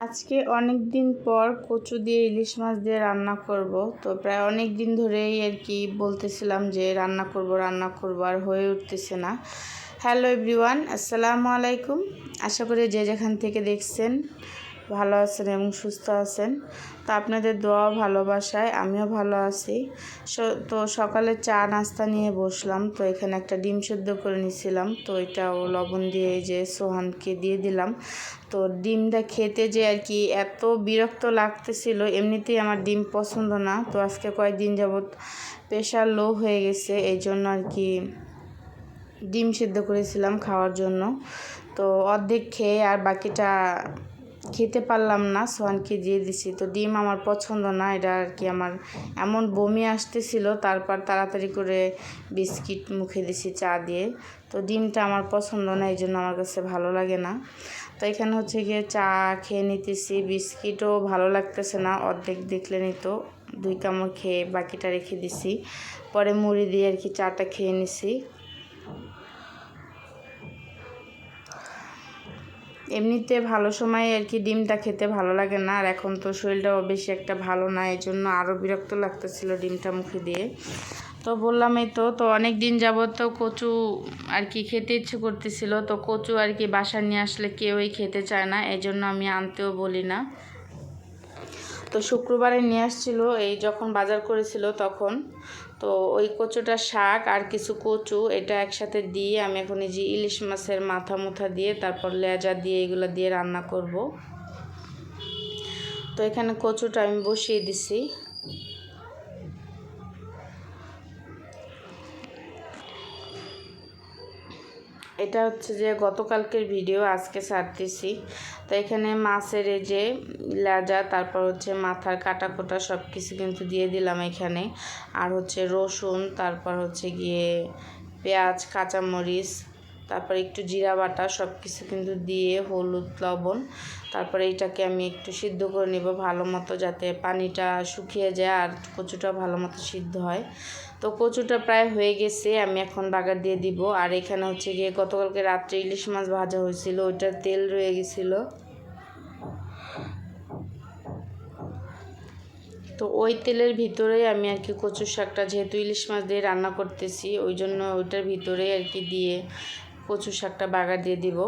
আজকে অনেক দিন পর কচু দিয়ে ইলিশ মাছ দিয়ে রান্না করব। তো প্রায় অনেক দিন ধরেই আর কি বলতেছিলাম যে রান্না করব রান্না করব আর হয়ে উঠতেছে না। হ্যালো এভরিওয়ান আসসালামু আলাইকুম। আশা করি যে যেখান থেকে দেখছেন ভালো আছেন এবং সুস্থ আছেন। তো আপনাদের দোয়া ভালোবাসায় আমিও ভালো আছি। তো সকালে চা নাস্তা নিয়ে বসলাম, তো এখানে একটা ডিম সেদ্ধ করে নিয়েছিলাম তো এটাও লবণ দিয়ে যে সোহানকে দিয়ে দিলাম। তো ডিমটা খেতে যে আর কি এত বিরক্ত লাগতেছিল, এমনিতেই আমার ডিম পছন্দ না। তো আজকে কয়েকদিন যাবৎ প্রেশার লো হয়ে গেছে, এই জন্য আর কি ডিম সেদ্ধ করেছিলাম খাওয়ার জন্য। তো অর্ধেক খেয়ে আর বাকিটা খেতে পারলাম না, সোহানকে দিয়ে দিছি। তো ডিম আমার পছন্দ না, এটা আর কি আমার এমন বমি আসতেছিল, তারপর তাড়াতাড়ি করে বিস্কিট মুখে দিছি, চা দিয়ে। তো ডিমটা আমার পছন্দ না, এই জন্য আমার কাছে ভালো লাগে না। তো এখানে হচ্ছে গিয়ে চা খেয়ে নিতেছি, বিস্কিটও ভালো লাগতেছে না, অর্ধেক দেখলে নিত দুই কামড় খেয়ে বাকিটা রেখে দিছি। পরে মুড়ি দিয়ে আর কি চাটা খেয়ে নিছি। এমনিতে ভালো সময় আর কি ডিমটা খেতে ভালো লাগে না, আর এখন তো শরীরটাও বেশি একটা ভালো না এই জন্য আরও বিরক্ত লাগতেছিল ডিমটা মুখে দিয়ে। তো বললাম এই তো তো অনেক দিন যাবত তো কচু আর কি খেতে ইচ্ছে করতেছিল, তো কচু আর কি বাসা নিয়ে আসলে কেউই খেতে চায় না এই জন্য আমি আনতেও বলি না। তো শুক্রবারে নিয়ে আসছিল, এই যখন বাজার করেছিল তখন। তো ওই কচুটা শাক আর কিছু কচু, এটা একসাথে দিয়ে আমি এখন এই যে ইলিশ মাছের মাথা মুথা দিয়ে তারপর লেজা দিয়ে এগুলো দিয়ে রান্না করব। তো এখানে কচুটা আমি বসিয়ে দিছি। এটা হচ্ছে যে গতকালকের ভিডিও আজকে সারতেছি তো এখানে মাছের এই যে লেজা, তারপর হচ্ছে মাথার কাটা কোটা সব কিছু কিন্তু দিয়ে দিলাম এখানে। আর হচ্ছে রসুন, তারপর হচ্ছে গিয়ে পেঁয়াজ, কাঁচামরিচ তারপর একটু জিরা বাটা সব কিছু কিন্তু দিয়ে হলুদ, লবণ, তারপরে এইটাকে আমি একটু সিদ্ধ করে নেব ভালো মতো যাতে পানিটা শুকিয়ে যায় আর কচুটা ভালো মতো সিদ্ধ হয়। তো কচুটা প্রায় হয়ে গেছে, আমি এখন বাগার দিয়ে দিব। আর এখানে হচ্ছে গিয়ে গতকালকে রাত্রে ইলিশ মাছ ভাজা হয়েছিল, ওইটার তেল রয়ে গেছিল। তো ওই তেলের ভিতরেই আমি আর কি কচু শাকটা, যেহেতু ইলিশ মাছ দিয়ে রান্না করতেছি, ওই জন্য ওইটার ভিতরেই আর কি দিয়ে কচু শাকটা বাগা দিয়ে দিব।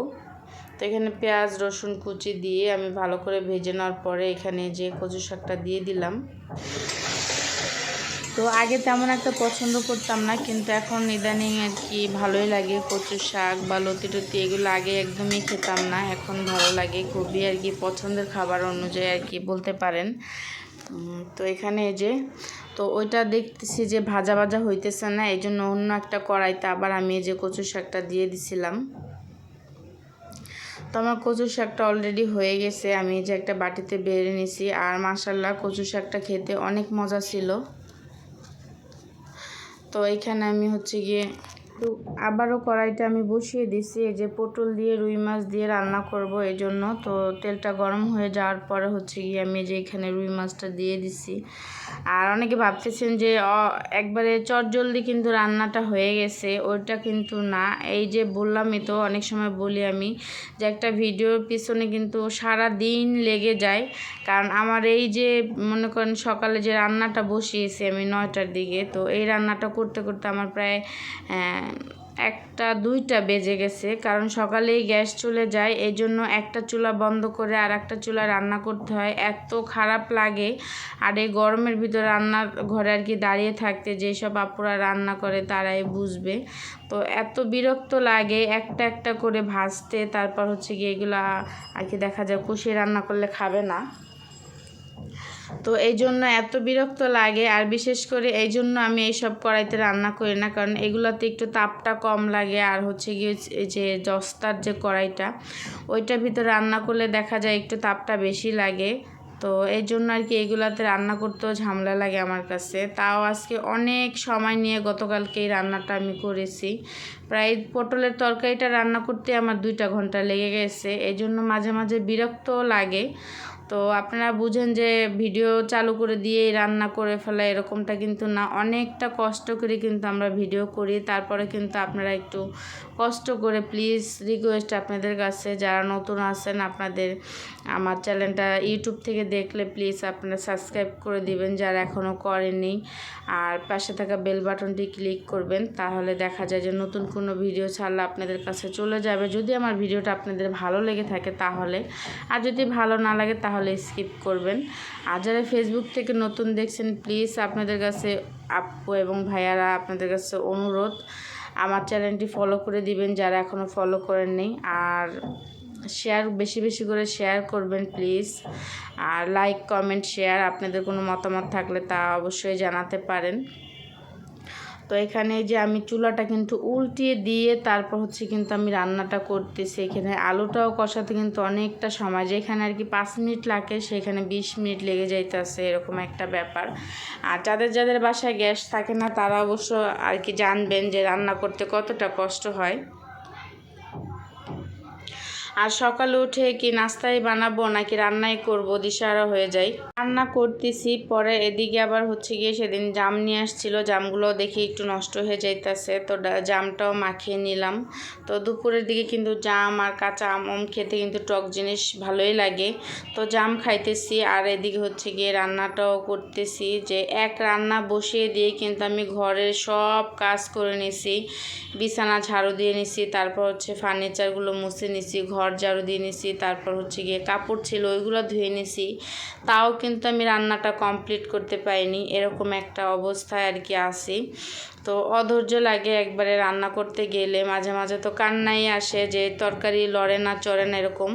তো এখানে পেঁয়াজ, রসুন কুচি দিয়ে আমি ভালো করে ভেজে নেওয়ার পরে এখানে যে কচু শাকটা দিয়ে দিলাম। তো আগে তেমন একটা পছন্দ করতাম না, কিন্তু এখন ইদানিং আর কি ভালোই লাগে কচু শাক বা লতি টতি এগুলো আগে একদমই খেতাম না, এখন ভালো লাগে। খুবই আর কি পছন্দের খাবার অনুযায়ী আর কি বলতে পারেন। তো এখানে এই যে, তো ওইটা দেখতেছি যে ভাজা ভাজা হইতেছে না এই জন্য অন্য একটা কড়াইতে আবার আমি এই যে কচু শাকটা দিয়ে দিছিলাম। তো আমার কচু শাকটা অলরেডি হয়ে গেছে, আমি এই যে একটা বাটিতে বেড়ে নিছি, আর মাসাল্লাহ কচু শাকটা খেতে অনেক মজা ছিল। তো এখানে আমি হচ্ছে গিয়ে তো আবারও কড়াইটা আমি বসিয়ে দিছি এই যে পটল দিয়ে রুই মাছ দিয়ে রান্না করব এই জন্য তো তেলটা গরম হয়ে যাওয়ার পরে হচ্ছে গিয়ে আমি যে এখানে রুই মাছটা দিয়ে দিছি আর অনেকে ভাবতেছেন যে একবারে চটজলদি কিন্তু রান্নাটা হয়ে গেছে, ওইটা কিন্তু না। এই যে বললামই তো, অনেক সময় বলি আমি যে একটা ভিডিওর পিছনে কিন্তু সারা দিন লেগে যায়। কারণ আমার এই যে মনে করেন সকালে যে রান্নাটা বসিয়েছি আমি নয়টার দিকে, তো এই রান্নাটা করতে করতে আমার প্রায় একটা, দুইটা বেজে গেছে। কারণ সকালেই গ্যাস চলে যায় এই জন্য একটা চুলা বন্ধ করে আর একটা চুলা রান্না করতে হয়। এত খারাপ লাগে। আর এই গরমের ভিতর রান্নার ঘরে আর কি দাঁড়িয়ে থাকতে যেসব আপুরা রান্না করে তারাই বুঝবে। তো এত বিরক্ত লাগে একটা একটা করে ভাজতে। তারপর হচ্ছে গিয়ে এগুলা আর কি দেখা যায়, কষিয়ে রান্না করলে খাবে না। তো এই জন্য এত বিরক্ত লাগে, আর বিশেষ করে এই জন্য আমি এইসব কড়াইতে রান্না করি না, কারণ এগুলোতে একটু তাপটা কম লাগে, আর হচ্ছে গিয়ে যে জস্তার যে কড়াইটা, ওইটার ভিতরে রান্না করলে দেখা যায় একটু তাপটা বেশি লাগে। তো এই জন্য আর কি এগুলাতে রান্না করতেও ঝামেলা লাগে আমার কাছে। তাও আজকে অনেক সময় নিয়ে গতকালকে এই রান্নাটা আমি করেছি। প্রায় পটলের তরকারিটা রান্না করতে আমার দুইটা ঘণ্টা লেগে গেছে, এই জন্য মাঝে মাঝে বিরক্তও লাগে। তো আপনারা বুঝেন যে ভিডিও চালু করে দিয়ে, রান্না করে ফেলা এরকমটা কিন্তু না। অনেকটা কষ্ট করে কিন্তু আমরা ভিডিও করি। তারপরে কিন্তু আপনারা একটু কষ্ট করে প্লিজ রিকোয়েস্ট আপনাদের কাছে, যারা নতুন আছেন আপনাদের আমার চ্যানেলটা ইউটিউব থেকে দেখলে প্লিজ আপনারা সাবস্ক্রাইব করে দিবেন, যারা এখনও করেননি। আর পাশে থাকা বেল বাটনটি ক্লিক করবেন, তাহলে দেখা যায় যে নতুন কোনো ভিডিও ছাড়লে আপনাদের কাছে চলে যাবে। যদি আমার ভিডিওটা আপনাদের ভালো লেগে থাকে তাহলে, আর যদি ভালো না লাগে তাহলে স্কিপ করবেন। আর যারা ফেসবুক থেকে নতুন দেখছেন প্লিজ আপনাদের কাছে আপু এবং ভাইয়ারা আপনাদের কাছে অনুরোধ, আমার চ্যানেলটি ফলো করে দিবেন যারা এখনও ফলো করেননি আর শেয়ার বেশি বেশি করে শেয়ার করবেন প্লিজ আর লাইক কমেন্ট শেয়ার আপনাদের কোনো মতামত থাকলে তা অবশ্যই জানাতে পারেন। তো এখানে যে আমি চুলাটা কিন্তু উল্টিয়ে দিয়ে তারপর হচ্ছে কিন্তু আমি রান্নাটা করতেছি। এখানে আলুটাও কষাতে কিন্তু অনেকটা সময় যেখানে আর কি পাঁচ মিনিট লাগে, সেখানে বিশ মিনিট লেগে যাইতেছে এরকম একটা ব্যাপার। আর যাদের যাদের বাসায় গ্যাস থাকে না, তারা অবশ্য আর কি জানবেন যে রান্না করতে কতটা কষ্ট হয়। আর সকালে উঠে কি নাস্তায় বানাবো নাকি রান্নাই করব দিশারা হয়ে যায় রান্না করতেছি, পরে এদিকে আবার হচ্ছে গিয়ে সেদিন জাম নিয়ে আসছিল জামগুলো দেখি একটু নষ্ট হয়ে যাইতেছে, তো জামটাও মাখিয়ে নিলাম। তো দুপুরের দিকে কিন্তু জাম আর কাঁচা আম খেতে কিন্তু টক জিনিস ভালোই লাগে। তো জাম খাইতেছি আর এদিকে হচ্ছে গিয়ে রান্নাটাও করতেছি যে এক রান্না বসিয়ে দিয়ে কিন্তু আমি ঘরের সব কাজ করে নিছি। বিছানা ঝাড়ু দিয়ে নিছি, তারপর হচ্ছে ফার্নিচারগুলো মুছে নিছি, ঘর ঝাড়ু দিয়ে নিছি, তারপর হচ্ছে গিয়ে কাপড় ছিল, ওইগুলো ধুয়ে নিছি। তাও কিন্তু আমি রান্নাটা কমপ্লিট করতে পাইনি এরকম একটা অবস্থায় আর কি আসি তো অধৈর্য লাগে একবারে রান্না করতে গেলে, মাঝে মাঝে তো কান্নাই আসে যে তরকারি লড়ে না চড়ে না এরকম।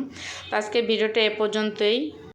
তো আজকে ভিডিওটা এ পর্যন্তই।